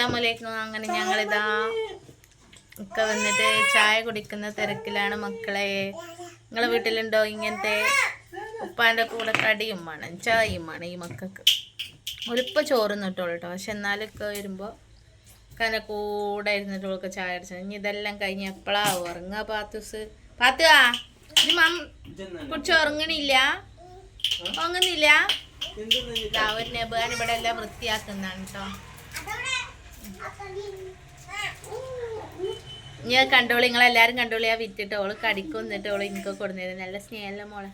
അസ്സലാമലൈക്കും അങ്ങനെ ഞങ്ങളിതാ ഒക്കെ വന്നിട്ട് ചായ കുടിക്കുന്ന തിരക്കിലാണ് മക്കളെ. നിങ്ങളെ വീട്ടിലുണ്ടോ ഇങ്ങനത്തെ ഉപ്പാന്റെ കൂടെ കടിയും വേണം ചായയും വേണം ഈ മക്കൾക്ക്. ഒരിപ്പോൾ ചോറ് നിട്ടോളൂ കേട്ടോ പക്ഷെ എന്നാലൊക്കെ വരുമ്പോൾ കന കൂടെ ഇരുന്നിട്ടൊക്കെ ചായ അടിച്ചത് ഇനി ഇതെല്ലാം കഴിഞ്ഞ് എപ്പോഴാ ഉറങ്ങുക പാത്തൂസ്? പാത്തുക ഇത് മം കുറിച്ച് ഉറങ്ങണില്ല? ഉറങ്ങുന്നില്ല? ഒരു നെബാൻ ഇവിടെ എല്ലാം വൃത്തിയാക്കുന്നതാണ് കേട്ടോ ഞാൻ കണ്ടോളി നിങ്ങളെല്ലാരും കണ്ടോളി. ആ വിറ്റിട്ട് ഓൾ കടിക്കും എന്നിട്ട് ഓൾ എനിക്ക് കൊടുന്നത് നല്ല സ്നേഹമല്ല മോളെ.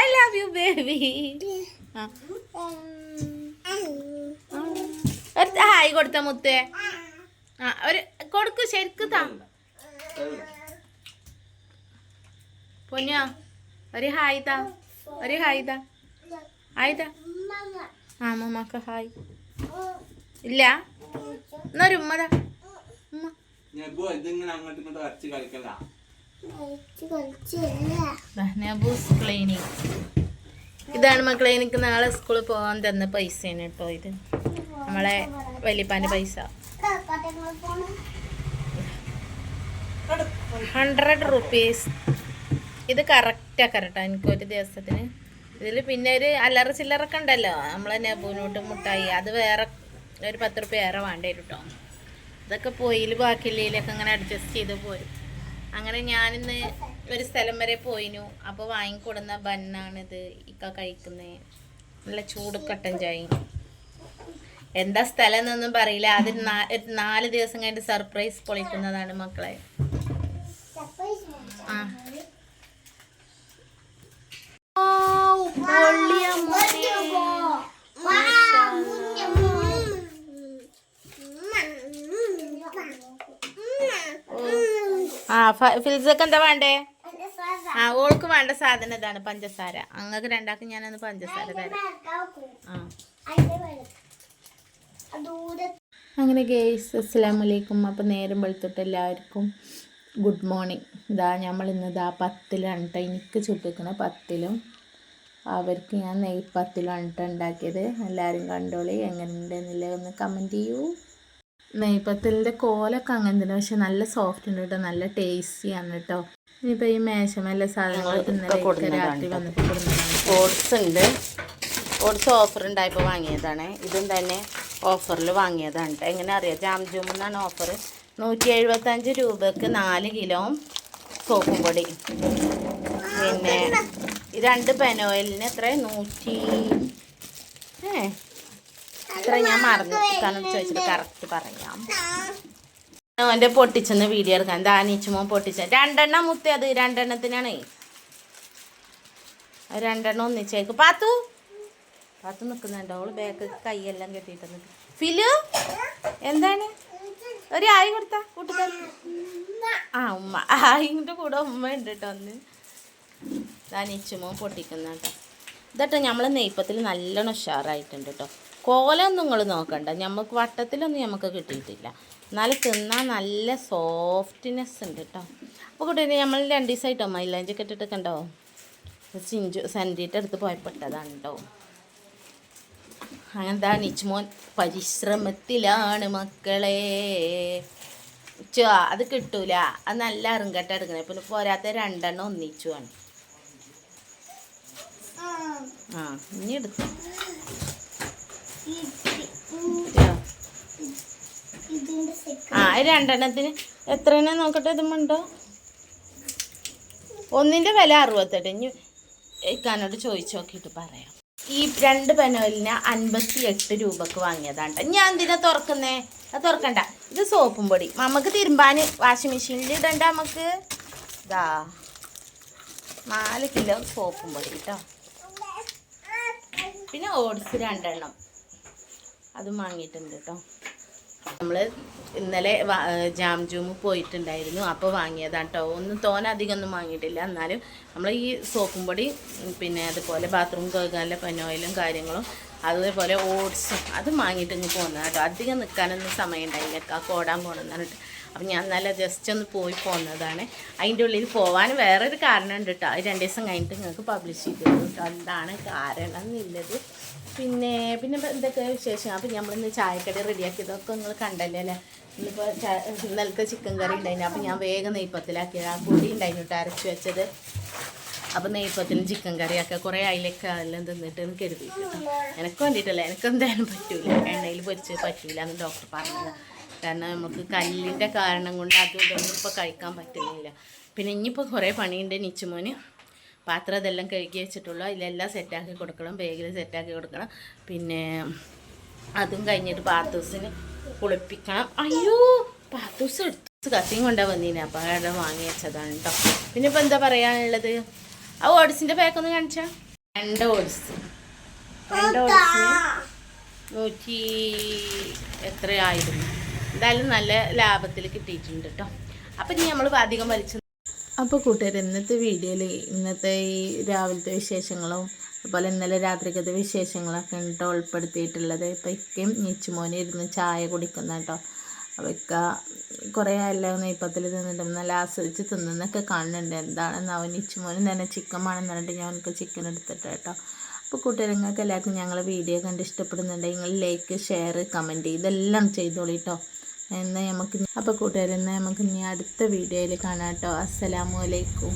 ഐ ലവ് യു ബേബി ഒരു ഹായ് കൊടുത്ത മുത്തേ. ആ ഒരു കൊടുക്കു ശരിക്കും താ. പൊന്നാ ഒരു ഹായ് താ. ഒരു ഹായ് താ. ഹായ് താ. ആ മമ്മക്ക് ഹായ് ഇല്ല. എന്നൊരു ഉമ്മതാ ക്ലിനിക് ഇതാണ് മക്കളെ എനിക്ക് നാളെ സ്കൂളിൽ പോകാൻ തന്ന പൈസയാണ് കേട്ടോ ഇത്. നമ്മളെ വലിയപ്പാന്റെ പൈസ. ഹൺഡ്രഡ് റുപ്പീസ് ഇത് കറക്റ്റാ കറക്റ്റാ എനിക്ക് ഒരു ദിവസത്തിന്. ഇതിൽ പിന്നെ ഒരു അല്ലറ ചില്ലറൊക്കെ ഉണ്ടല്ലോ. നമ്മൾ തന്നെ പൂനോട്ട് മുട്ടായി അത് വേറെ ഒരു പത്ത് റുപ്യ വേറെ വേണ്ടി കേട്ടോ ഇതൊക്കെ പോയിൽ ബാക്കിയില്ലയിലൊക്കെ അങ്ങനെ അഡ്ജസ്റ്റ് ചെയ്ത് പോരും അങ്ങനെ ഞാനിന്ന് ഒരു സ്ഥലം വരെ പോയിനു. അപ്പോൾ വാങ്ങിക്കൊടുന്ന ബന്നാണിത് ഇക്ക കഴിക്കുന്നത് നല്ല ചൂട് കട്ടൻ ചായ. എന്താ സ്ഥലം എന്നൊന്നും പറയില്ല. അത് നാല് ദിവസം കഴിഞ്ഞിട്ട് സർപ്രൈസ് പൊളിക്കുന്നതാണ് മക്കളെ. ആ. ആ ഫിൽസക്ക് എന്താ വേണ്ടേ? ആ ഓൾക്ക് വേണ്ട സാധനം ഇതാണ് പഞ്ചസാര. അങ്ങക്ക് രണ്ടാക്കും ഞാനൊന്ന് പഞ്ചസാര തരാം. ആ. അങ്ങനെ ഗേസ് അസ്സാം വലൈക്കും അപ്പോൾ നേരം വെളുത്തിട്ട് എല്ലാവർക്കും ഗുഡ് മോർണിംഗ് ഇതാ നമ്മൾ ഇന്ന് ഇതാ പത്തിലാണ് കേട്ടോ എനിക്ക് ചുട്ടിക്കണ പത്തിലും. അവർക്ക് ഞാൻ നെയ്പ്പത്തിലാണ് കേട്ടോ ഉണ്ടാക്കിയത്. എല്ലാവരും കണ്ടോളി എങ്ങനെയുണ്ടെന്നില്ല ഒന്ന് കമന്റ് ചെയ്യൂ. നെയ്പ്പത്തലിന്റെ കോലൊക്കെ അങ്ങനെ തന്നെ പക്ഷെ നല്ല സോഫ്റ്റ് ഉണ്ട് കേട്ടോ നല്ല ടേസ്റ്റിയാണ് കേട്ടോ. ഇനിയിപ്പോൾ ഈ മേശമല്ല സാധനങ്ങൾ ഇന്നലെ രാത്രി വന്നിട്ട് ഓട്സ് ഉണ്ട്. ഓട്സ് ഓഫർ ഉണ്ടായപ്പോൾ വാങ്ങിയതാണ്. ഇതും തന്നെ ഓഫറിൽ വാങ്ങിയതാണ് കേട്ടോ. എങ്ങനെ അറിയാം? ജാം ജൂമെന്നാണ് ഓഫർ നൂറ്റി എഴുപത്തഞ്ച് രൂപക്ക് നാല് കിലോ സോപ്പും പൊടി. പിന്നെ രണ്ട് പെനോയിലിന് എത്ര നൂറ്റി ഏ? എത്ര ഞാൻ മറന്നു ചോദിച്ചിട്ട് കറക്റ്റ് പറയാം. അവന്റെ പൊട്ടിച്ചെന്ന് വീഡിയോ എടുക്കാൻ. ദാനീച്ചുമോ പൊട്ടിച്ച. രണ്ടെണ്ണം മുത്തി അത്. രണ്ടെണ്ണത്തിനാണ്. രണ്ടെണ്ണം ഒന്നിച്ചേക്ക്. പാത്തു? പാത്തു നിൽക്കുന്നുണ്ടോ അവൾ ബാക്ക് കൈയെല്ലാം കെട്ടിയിട്ട് നിൽക്കും ഫിലു? എന്താണ്? ഒരു ആയി കൊടുത്ത. കൂട്ടുകാർ ആ ഉമ്മ. ആയിന്റെ കൂടെ ഉമ്മ ഉണ്ട് കേട്ടോ ഒന്ന് ദാനിച്ചുമോ പൊട്ടിക്കുന്ന കേട്ടോ ഇതട്ടോ നമ്മൾ നെയ്പ്പത്തിൽ നല്ലോണം ഉഷാറായിട്ടുണ്ട് കേട്ടോ കോലൊന്നും നിങ്ങൾ നോക്കണ്ട. നമുക്ക് വട്ടത്തിലൊന്നും നമുക്ക് കിട്ടിയിട്ടില്ല. എന്നാലും തിന്നാൽ നല്ല സോഫ്റ്റ്നെസ് ഉണ്ട് കേട്ടോ അപ്പോൾ കൂട്ടി നമ്മൾ രണ്ട് ദിവസമായിട്ടോ മൈലാഞ്ചൊക്കെ കെട്ടിട്ട് കണ്ടോ ചിഞ്ചു സെന്റിയിട്ട് എടുത്ത് പോയപ്പെട്ടതാണ് കേട്ടോ അങ്ങനെന്താ നിച്ചുമോൻ പരിശ്രമത്തിലാണ് മക്കളെ. അത് കിട്ടൂല. അത് നല്ല അറുങ്കട്ട എടുക്കണേ. പിന്നെ പോരാത്ത രണ്ടെണ്ണം ഒന്നിച്ചുവാണ് ആ ഇനി എടുത്തു. ആ. ഈ രണ്ടെണ്ണത്തിന് എത്ര നോക്കട്ടെ ഇതുമുണ്ടോ ഒന്നിന്റെ വില അറുപത്തെട്ട്. ഇനി ഇക്കാനോട് ചോദിച്ചു നോക്കിയിട്ട് പറയാം. ഈ രണ്ട് പെനോലിന് അൻപത്തി എട്ട് രൂപക്ക് വാങ്ങിയതാണ്. ഞാൻ എന്തിനാ തുറക്കുന്നേ? അത് തുറക്കണ്ട. ഇത് സോപ്പും പൊടി. നമുക്ക് തിരുമ്പാൻ വാഷിംഗ് മെഷീനിൽ ഇടണ്ട നമുക്ക് ഇതാ നാല് കിലോ സോപ്പും പൊടി കേട്ടോ പിന്നെ ഓട്സ് രണ്ടെണ്ണം. അതും വാങ്ങിയിട്ടുണ്ട് കേട്ടോ നമ്മൾ ഇന്നലെ വാ- ഏഹ് ജാം ജൂമ് പോയിട്ടുണ്ടായിരുന്നു. അപ്പോൾ വാങ്ങിയതാണ് കേട്ടോ ഒന്നും തോന അധികം ഒന്നും വാങ്ങിയിട്ടില്ല. എന്നാലും നമ്മൾ ഈ സോപ്പും പൊടി പിന്നെ അതുപോലെ ബാത്റൂം കഴുകാനുള്ള പെനോയിലും കാര്യങ്ങളും അതുപോലെ ഓട്സും അതും വാങ്ങിയിട്ട് ഇങ്ങ് പോകുന്നത് കേട്ടോ അധികം നിൽക്കാനൊന്നും സമയം ഉണ്ടായില്ല കോടാൻ പോകണമെന്നാണ് പറഞ്ഞിട്ട് അപ്പം ഞാൻ നല്ല ജസ്റ്റ് ഒന്ന് പോയി പോകുന്നതാണ് അതിന്റെ ഉള്ളിൽ പോകാൻ വേറൊരു കാരണം ഉണ്ട് കേട്ടോ അത് രണ്ട് ദിവസം കഴിഞ്ഞിട്ട് നിങ്ങൾക്ക് പബ്ലിഷ് ചെയ്തു എന്താണ് കാരണം എന്നുള്ളത്. പിന്നെ പിന്നെ എന്തൊക്കെ വിശേഷം? അപ്പം നമ്മളിന്ന് ചായക്കടി റെഡിയാക്കിയതൊക്കെ നിങ്ങൾ കണ്ടല്ലേ അല്ലേ? ഇന്നിപ്പോൾ ഇന്നലത്തെ ചിക്കൻ കറി ഉണ്ടായിരുന്നു അപ്പം ഞാൻ വേഗം നെയ്പ്പത്തിലാക്കിയത് ആ പൊടി ഉണ്ടായിരുന്നു കേട്ടോ അരച്ച് വെച്ചത്. അപ്പം നെയ്പ്പത്തിലും ചിക്കൻ കറിയൊക്കെ കുറേ അതിലൊക്കെ എല്ലാം തിന്നിട്ട് എന്ന് കരുതിയിട്ടുണ്ട് എനിക്ക് വേണ്ടിയിട്ടല്ല. എനിക്കെന്തായാലും പറ്റൂല. എണ്ണയിൽ പൊരിച്ച് പറ്റൂല എന്ന് ഡോക്ടർ പറഞ്ഞത്. കാരണം നമുക്ക് കല്ലിന്റെ കാരണം കൊണ്ട് അതും ഇതൊന്നും ഇപ്പോൾ കഴിക്കാൻ പറ്റുന്നില്ല. പിന്നെ ഇനിയിപ്പോൾ കുറേ പണിയുണ്ട് നിച്ചുമോന്. പാത്രം ഇതെല്ലാം കഴുകി വെച്ചിട്ടുള്ളൂ. അതിലെല്ലാം സെറ്റാക്കി കൊടുക്കണം. ബാഗിൽ സെറ്റാക്കി കൊടുക്കണം. പിന്നെ അതും കഴിഞ്ഞിട്ട് പാത്തൂസിന് കുളിപ്പിക്കണം. അയ്യോ പാത്തൂസ് എടുത്തു കത്തിയും കൊണ്ടാ വന്നീനെ. അപ്പം അവിടെ വാങ്ങി വെച്ചതാണ് കേട്ടോ പിന്നെ ഇപ്പം എന്താ പറയാനുള്ളത്? ആ ഓട്സിന്റെ പാക്കൊന്ന് കാണിച്ചാ? രണ്ട് ഓട്സ്. രണ്ട് ഓട്സിന് നൂറ്റി എത്രയായിരുന്നു എന്തായാലും നല്ല ലാഭത്തിൽ കിട്ടിയിട്ടുണ്ട് കേട്ടോ അപ്പം ഇനി നമ്മൾ അധികം വലിച്ചു അപ്പോൾ കൂട്ടുകാർ ഇന്നത്തെ വീഡിയോയിൽ ഇന്നത്തെ ഈ രാവിലത്തെ വിശേഷങ്ങളും അതുപോലെ ഇന്നലെ രാത്രിക്കത്തെ വിശേഷങ്ങളൊക്കെ കേട്ടോ ഉൾപ്പെടുത്തിയിട്ടുള്ളത്. ഇപ്പം ഇക്കയും നീച്ചുമോനെ ഇരുന്ന് ചായ കുടിക്കുന്ന കേട്ടോ അപ്പോൾ ഇക്ക കുറേ എല്ലാം നെയ്പ്പത്തിൽ തിന്നിട്ട് നല്ല ആസ്വദിച്ച് തിന്നുന്നൊക്കെ കാണുന്നുണ്ട്. എന്താണെന്ന് അവൻ നീച്ചുമോനും തന്നെ ചിക്കൻ വേണമെന്ന് പറഞ്ഞിട്ട് ഞാൻ അവനക്ക് ചിക്കൻ എടുത്തിട്ട് കേട്ടോ അപ്പോൾ കൂട്ടുകാരങ്ങൾക്ക് എല്ലാവർക്കും ഞങ്ങളെ വീഡിയോ കണ്ട് ഇഷ്ടപ്പെടുന്നുണ്ടെങ്കിൽ നിങ്ങൾ ലൈക്ക് ഷെയർ കമന്റ് ഇതെല്ലാം ചെയ്തോളൂ കേട്ടോ എന്നാൽ നമുക്ക് അപ്പോൾ കൂട്ടുകാരെന്നാൽ നമുക്ക് ഇനി അടുത്ത വീഡിയോയിൽ കാണാം കേട്ടോ. അസ്സലാമു അലൈക്കും.